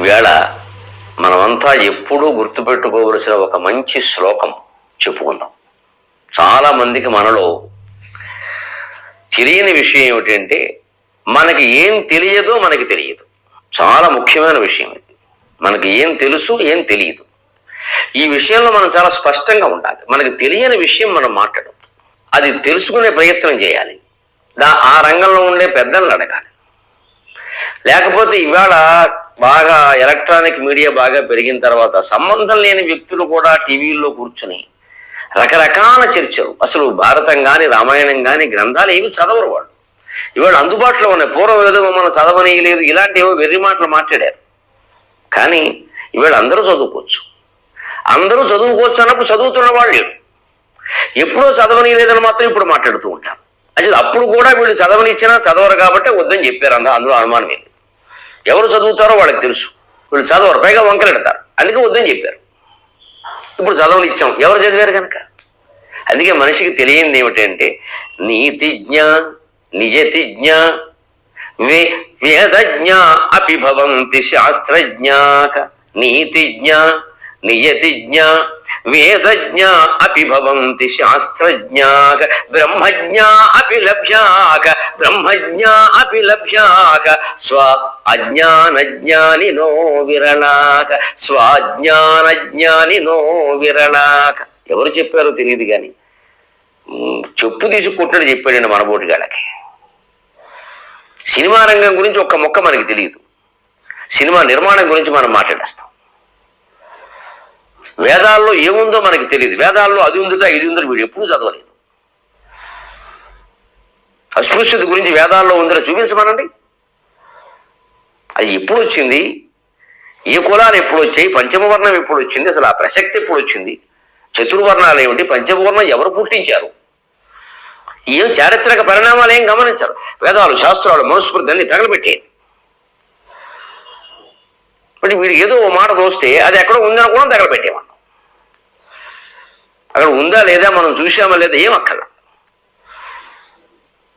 వేళ మనమంతా ఎప్పుడూ గుర్తుపెట్టుకోవలసిన ఒక మంచి శ్లోకం చెప్పుకుందాం. చాలా మందికి మనలో తెలియని విషయం ఏమిటంటే మనకి ఏం తెలియదో మనకి తెలియదు. చాలా ముఖ్యమైన విషయం ఇది. మనకి ఏం తెలుసు ఏం తెలియదు. ఈ విషయంలో మనం చాలా స్పష్టంగా ఉండాలి. మనకి తెలియని విషయం మనం మాట్లాడద్దు. అది తెలుసుకునే ప్రయత్నం చేయాలి. దా ఆ రంగంలో ఉండే పెద్దలను అడగాలి. లేకపోతే ఇవాళ బాగా ఎలక్ట్రానిక్ మీడియా బాగా పెరిగిన తర్వాత సంబంధం లేని వ్యక్తులు కూడా టీవీల్లో కూర్చుని రకరకాల చర్చలు. అసలు భారతం కానీ రామాయణం కానీ గ్రంథాలు ఏమి చదవరు వాళ్ళు. ఇవాళ అందుబాటులో ఉన్నాయి పూర్వం ఏదో మమ్మల్ని చదవనీయలేదు ఇలాంటి ఏవో వెర్రి మాటలు మాట్లాడారు. కానీ ఇవాళ అందరూ చదువుకోవచ్చు. అందరూ చదువుకోవచ్చు అన్నప్పుడు చదువుతున్న వాళ్ళు ఎప్పుడో చదవనీయలేదని మాత్రం ఇప్పుడు మాట్లాడుతూ ఉంటారు. అది అప్పుడు కూడా వీళ్ళు చదవనిచ్చినా చదవరు కాబట్టి వద్దని చెప్పారు అంద అందులో అనుమానం ఏంది? ఎవరు చదువుతారో వాళ్ళకి తెలుసు. వీళ్ళు చదవరు పైగా వంకలెడతారు. అందుకే వద్దని చెప్పారు. ఇప్పుడు చదవనిచ్చాం ఎవరు చదివారు కనుక? అందుకే మనిషికి తెలియంది ఏమిటంటే నీతిజ్ఞ నిజతిజ్ఞ వే వేదజ్ఞ అభిభవంతి శాస్త్రజ్ఞాక నీతిజ్ఞ నియతిజ్ఞ వేదజ్ఞ అపి భవంతి శాస్త్రజ్ఞాక బ్రహ్మజ్ఞ అపి లభ్యాక బ్రహ్మజ్ఞ అపి లభ్యాక స్వ అజ్ఞానజ్ఞానినో విరళాక స్వాజ్ఞానజ్ఞానినో విరళాక ఎవరు చెప్పారో తెలియదు కానీ చెప్పు తీసి కొట్టడు చెప్పాడండి మనబోటిగాళ్ళకి సినిమా రంగం గురించి ఒక్క మొక్క మనకి తెలియదు. సినిమా నిర్మాణం గురించి మనం మాట్లాడేస్తాం. వేదాల్లో ఏముందో మనకి తెలియదు. వేదాల్లో అది ఉందిట ఇది ఉందో వీడు ఎప్పుడూ చదవలేదు. అస్పృశ్యత గురించి వేదాల్లో ఉందిరా చూపించమనండి. అది ఎప్పుడు వచ్చింది ఏ కులాలు ఎప్పుడు వచ్చాయి పంచమవర్ణం ఎప్పుడు వచ్చింది అసలు ఆ ప్రసక్తి ఎప్పుడు వచ్చింది చతుర్వర్ణాలు ఏమిటి? పంచమవర్ణం ఎవరు పుట్టించారు? ఏం చారిత్రక పరిణామాలు ఏం గమనించారు? వేదాలు శాస్త్రాలు మనుస్మృతి తగలబెట్టేది. బట్ వీడికి ఏదో ఓ మాట దోస్తే అది ఎక్కడో ఉందని కూడా తగలబెట్టేవాడు. అక్కడ ఉందా లేదా మనం చూసామా లేదా ఏం అక్కల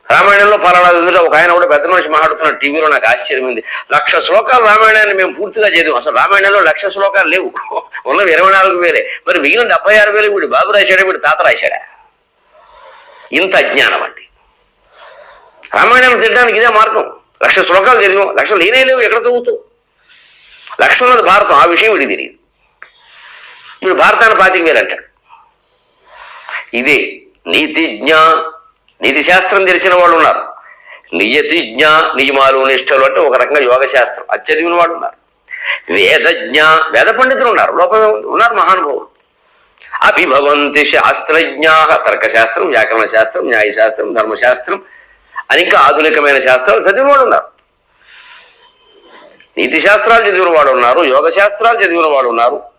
రామాయణంలో పలానా ఉంది ఒక ఆయన కూడా పెద్ద మనిషి మాట్లాడుతున్న టీవీలో నాకు ఆశ్చర్యం ఉంది లక్ష శ్లోకాలు రామాయణాన్ని మేము పూర్తిగా చదివాం. అసలు రామాయణంలో లక్ష శ్లోకాలు లేవు. ఉన్నవి ఇరవై నాలుగు వేలే. మరి మిగిలిన డెబ్బై ఆరు వేలు వీడు బాబు రాశాడా వీడు తాత రాశాడా? ఇంత అజ్ఞానం అండి. రామాయణం తినడానికి ఇదే మార్గం. లక్ష శ్లోకాలు చదివాం. లక్ష లేనే లేవు ఎక్కడ చదువుతావు? లక్ష ఉన్నది భారతం. ఆ విషయం వీడికి తెలియదు. వీడు భారతాన్ని పాతిక వేలు అంటాడు. ఇది నీతిజ్ఞ నీతి శాస్త్రం తెలిసిన వాళ్ళు ఉన్నారు నియతిజ్ఞ నియమాలు నిష్టలు అంటే ఒక రకంగా యోగ శాస్త్రం. అది చదివిన వాళ్ళు ఉన్నారు వేదజ్ఞ వేద పండితులు ఉన్నారు. లోపల ఉన్నారు మహానుభావులు. అభిభవంతి శాస్త్రజ్ఞా తర్కశాస్త్రం వ్యాకరణ శాస్త్రం న్యాయశాస్త్రం ధర్మశాస్త్రం అని ఇంకా ఆధునికమైన శాస్త్రాలు చదివిన వాళ్ళు ఉన్నారు. నీతి శాస్త్రాలు చదివిన వాడు ఉన్నారు యోగ శాస్త్రాలు చదివిన వాడు ఉన్నారు.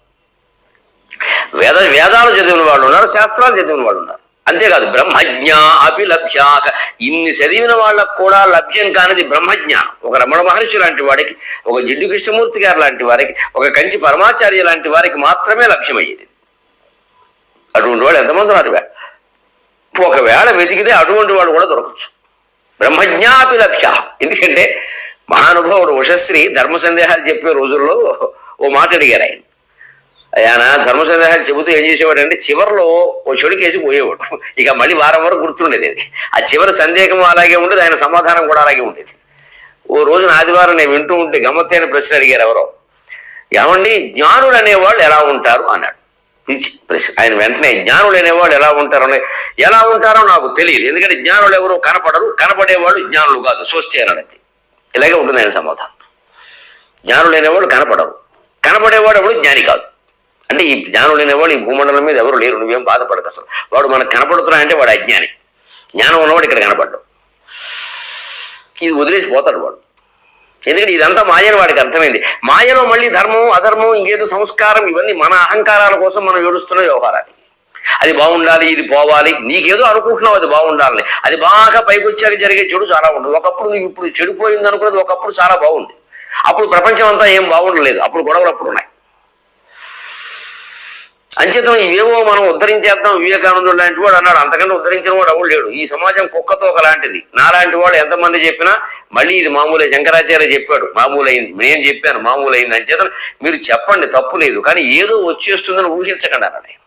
వేద వేదాలు చదివిన వాళ్ళు ఉన్నారు శాస్త్రాలు చదివిన వాళ్ళు ఉన్నారు. అంతేకాదు బ్రహ్మజ్ఞ అభిలభ్యాక ఇన్ని చదివిన వాళ్ళకు కూడా లభ్యం కానిది బ్రహ్మజ్ఞానం. ఒక రమణ మహర్షి లాంటి వాడికి ఒక జిడ్డు కృష్ణమూర్తి గారు లాంటి వారికి ఒక కంచి పరమాచార్య లాంటి వారికి మాత్రమే లభ్యమయ్యేది. అటువంటి వాడు ఎంతమంది ఉన్నారు? ఒకవేళ వెతికితే అటువంటి వాడు కూడా దొరకచ్చు. బ్రహ్మజ్ఞాపి లభ్య ఎందుకంటే మహానుభావుడు ఉషశ్రీ ధర్మ సందేహాలు చెప్పే రోజుల్లో ఓ మాట అడిగారు ఆయన. ఆయన ధర్మ సందేహాలు చెబుతూ ఏం చేసేవాడు అంటే చివరిలో ఓ చెడుకేసి పోయేవాడు. ఇక మళ్ళీ వారం వరకు గుర్తుండేది అది. ఆ చివరి సందేహం అలాగే ఉండేది ఆయన సమాధానం కూడా అలాగే ఉండేది. ఓ రోజున ఆదివారం నేను వింటూ ఉంటే గమ్మత్తైన ప్రశ్న అడిగారు ఎవరో. ఏమండి జ్ఞానులు అనేవాళ్ళు ఎలా ఉంటారు? అన్నాడు. పిచ్చి ప్రశ్న. ఆయన వెంటనే జ్ఞానులు అనేవాళ్ళు ఎలా ఉంటారు? అని ఎలా ఉంటారో నాకు తెలియదు. ఎందుకంటే జ్ఞానులు ఎవరో కనపడరు. కనపడేవాళ్ళు జ్ఞానులు కాదు. స్వస్తి అనేది. ఇలాగే ఉంటుంది ఆయన సమాధానం. జ్ఞానులు అనేవాళ్ళు కనపడరు. కనపడేవాడు ఎవడు? జ్ఞాని కాదు. అంటే ఈ జ్ఞానం లేనివాడు ఈ భూమండలం మీద ఎవరు లేరు నువ్వేం బాధపడదు అసలు. వాడు మనకు కనపడుతున్నా అంటే వాడు అజ్ఞాని. జ్ఞానం ఉన్నవాడు ఇక్కడ కనపడ్డు ఇది వదిలేసి పోతాడు వాడు. ఎందుకంటే ఇదంతా మాయను వాడికి అర్థమైంది. మాయలో మళ్ళీ ధర్మం అధర్మం ఇంకేదో సంస్కారం ఇవన్నీ మన అహంకారాల కోసం మనం ఏడుస్తున్న వ్యవహారాలు. అది బాగుండాలి ఇది పోవాలి నీకేదో అనుకుంటున్నావు అది బాగుండాలి అది బాగా పైకి వచ్చాక జరిగే చెడు చాలా ఉండదు ఒకప్పుడు నీకు ఇప్పుడు చెడిపోయింది అనుకున్నది ఒకప్పుడు చాలా బాగుంది. అప్పుడు ప్రపంచం అంతా ఏం బాగుండలేదు. అప్పుడు గొడవలు అప్పుడు ఉన్నాయి. అంచేతం ఇవేవో మనం ఉద్ధరించేద్దాం వివేకానందుడు లాంటి వాడు అన్నాడు. అంతకంటే ఉద్ధరించిన వాడు ఎవడు లేడు. ఈ సమాజం కుక్కతో ఒకలాంటిది నాలాంటి వాడు ఎంతమంది చెప్పినా మళ్ళీ ఇది మామూలే శంకరాచార్య చెప్పాడు. మామూలైంది. నేను చెప్పాను మామూలైంది. అంచేతం మీరు చెప్పండి తప్పు లేదు. కానీ ఏదో వచ్చేస్తుందని ఊహించకండి అన్నాడు ఆయన.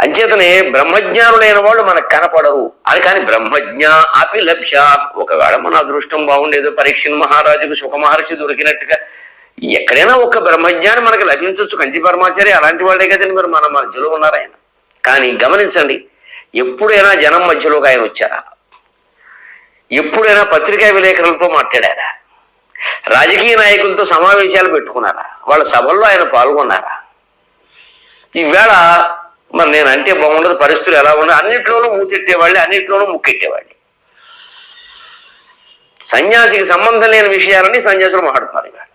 అంచేతనే బ్రహ్మజ్ఞానులైన వాళ్ళు మనకు కనపడరు. అని కానీ బ్రహ్మజ్ఞ అపి లభ్య ఒకవేళ మన అదృష్టం బాగుండేదో పరీక్ష మహారాజుకు సుఖ మహర్షి దొరికినట్టుగా ఎక్కడైనా ఒక బ్రహ్మజ్ఞాని మనకు లభించవచ్చు కంచి పరమాచారి అలాంటి వాళ్ళే కదండి మరి మన మధ్యలో ఉన్నారు ఆయన. కానీ గమనించండి ఎప్పుడైనా జనం మధ్యలోకి ఆయన వచ్చారా? ఎప్పుడైనా పత్రికా విలేకరులతో మాట్లాడారా? రాజకీయ నాయకులతో సమావేశాలు పెట్టుకున్నారా? వాళ్ళ సభల్లో ఆయన పాల్గొన్నారా? ఈవేళ మరి నేను అంటే బాగుండదు పరిస్థితులు ఎలా ఉండదు అన్నిట్లోనూ మూతెట్టేవాళ్ళే అన్నిట్లోనూ ముక్కెట్టేవాళ్ళే. సన్యాసికి సంబంధం లేని విషయాలని సన్యాసులు మాట్లాడుతున్నారు ఇవాళ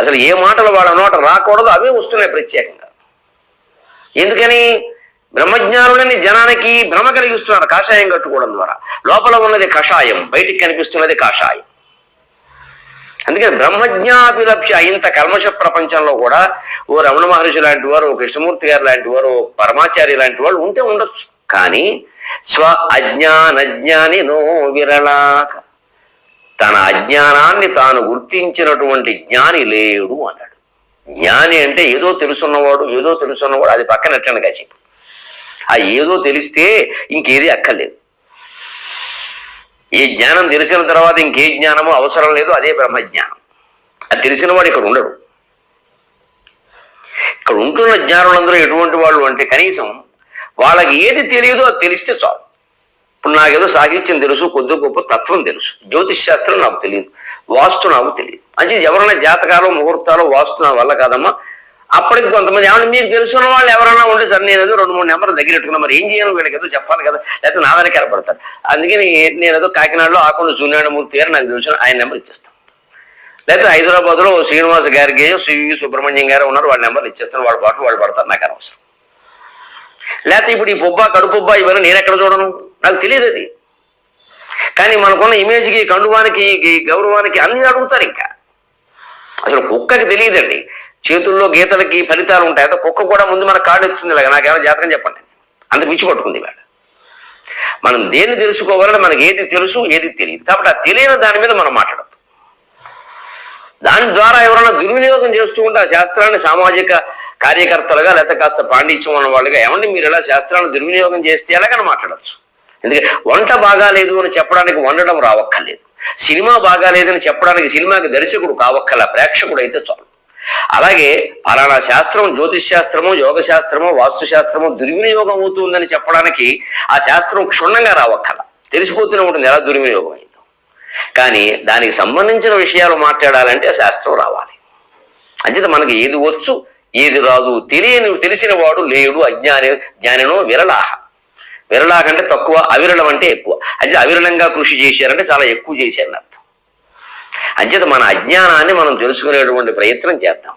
అసలు ఏ మాటలు వాళ్ళ నోట రాకూడదు అవే వస్తున్నాయి ప్రత్యేకంగా. ఎందుకని? బ్రహ్మజ్ఞానులని జనానికి భ్రమ కలిగిస్తున్నారు కాషాయం కట్టుకోవడం ద్వారా. లోపల ఉన్నది కషాయం బయటికి కనిపిస్తున్నది కాషాయం. అందుకని బ్రహ్మజ్ఞాభిలభ్య ఇంత కల్మష ప్రపంచంలో కూడా ఓ రమణ మహర్షి లాంటి వారు ఓ కృష్ణమూర్తి గారు లాంటి వారు ఓ పరమాచార్య లాంటి వాళ్ళు ఉంటే ఉండొచ్చు. కానీ స్వ అజ్ఞానజ్ఞాని నో విరళాక తన అజ్ఞానాన్ని తాను గుర్తించినటువంటి జ్ఞాని లేడు అన్నాడు. జ్ఞాని అంటే ఏదో తెలుసున్నవాడు ఏదో తెలుసున్నవాడు అది పక్కన ఎట్టండి కాసేపు. ఆ ఏదో తెలిస్తే ఇంకేది అక్కర్లేదు. ఈ జ్ఞానం తెలిసిన తర్వాత ఇంకే జ్ఞానము అవసరం లేదు అదే బ్రహ్మజ్ఞానం. అది తెలిసిన వాడు ఇక్కడ ఉండడు. ఇక్కడ ఉంటున్న జ్ఞానులందరూ ఎటువంటి వాళ్ళు అంటే కనీసం వాళ్ళకి ఏది తెలియదో అది తెలిస్తే చాలు. ఇప్పుడు నాకేదో సాహిత్యం తెలుసు కొద్ది గొప్ప తత్వం తెలుసు. జ్యోతిష్ శాస్త్రం నాకు తెలియదు. వాస్తు నాకు తెలియదు. అంటే ఎవరైనా జాతకాలు ముహూర్తాలు వాస్తు నా వల్ల కాదమ్మా. అప్పటికి కొంతమంది ఏమన్నా మీకు తెలుసున్న వాళ్ళు ఎవరైనా ఉంటే సరే నేను ఏదో రెండు మూడు నెంబర్లు దగ్గర పెట్టుకున్నా. మరి ఏం చేయను వీళ్ళకి ఏదో చెప్పాలి కదా. లేకపోతే నా వెనక ఏర్పడతారు. అందుకని నేను ఏదో కాకినాడలో ఆకుండా సూర్యనారాయణమూర్తి గారు నాకు తెలుసు ఆయన నెంబర్ ఇచ్చేస్తాను. లేకపోతే హైదరాబాద్లో శ్రీనివాస గారికి సివి సుబ్రహ్మణ్యం గారు ఉన్నారు వాళ్ళ నెంబర్లు ఇచ్చేస్తాను. వాళ్ళ పాటలు వాళ్ళు పడతారు నాకు అనవసరం. లేకపోతే ఇప్పుడు ఈ పుబ్బ కడుపుబ్బ ఇవన్నీ నేను ఎక్కడ చూడను? నాకు తెలియదు అది. కానీ మనకున్న ఇమేజ్కి కండువానికి గౌరవానికి అన్ని అడుగుతారు ఇంకా. అసలు కుక్కకి తెలియదండి. చేతుల్లో గీతలకి ఫలితాలు ఉంటాయి. అయితే కుక్క కూడా ముందు మన కార్డు ఎత్తుంది ఇలాగ. నాకేమైనా జాతకం చెప్పండి. అంత పిచ్చి పట్టుకుంది వాడు మనం దేన్ని తెలుసుకోవాలంటే మనకి ఏది తెలుసు ఏది తెలియదు. కాబట్టి ఆ తెలియని దాని మీద మనం మాట్లాడద్దు. దాని ద్వారా ఎవరైనా దుర్వినియోగం చేస్తూ ఉంటే ఆ శాస్త్రాన్ని సామాజిక కార్యకర్తలుగా లేకపోతే కాస్త పాండిత్యం ఉన్న వాళ్ళుగా ఏమంటే మీరు ఇలా శాస్త్రాన్ని దుర్వినియోగం చేస్తే ఎలాగని మాట్లాడచ్చు. ఎందుకంటే వంట బాగాలేదు అని చెప్పడానికి వండడం రావక్కర్లేదు. సినిమా బాగాలేదని చెప్పడానికి సినిమాకి దర్శకుడు కావక్కల ప్రేక్షకుడు అయితే చాలు. అలాగే ఫలానా శాస్త్రం జ్యోతిష్ శాస్త్రము యోగ శాస్త్రము వాస్తు శాస్త్రము దుర్వినియోగం అవుతుందని చెప్పడానికి ఆ శాస్త్రం క్షుణ్ణంగా రావక్కల తెలిసిపోతూనే ఉంటుంది ఎలా దుర్వినియోగం అయిందో. కానీ దానికి సంబంధించిన విషయాలు మాట్లాడాలంటే ఆ శాస్త్రం రావాలి. అంచేత మనకి ఏది వచ్చు ఏది రాదు తెలియని తెలిసిన వాడు లేడు అజ్ఞాని జ్ఞానినో విరలాహ విరళా కంటే తక్కువ అవిరళం అంటే ఎక్కువ. అది అవిరళంగా కృషి చేశారంటే చాలా ఎక్కువ చేశారని అర్థం. అంచేత మన అజ్ఞానాన్ని మనం తెలుసుకునేటువంటి ప్రయత్నం చేద్దాం.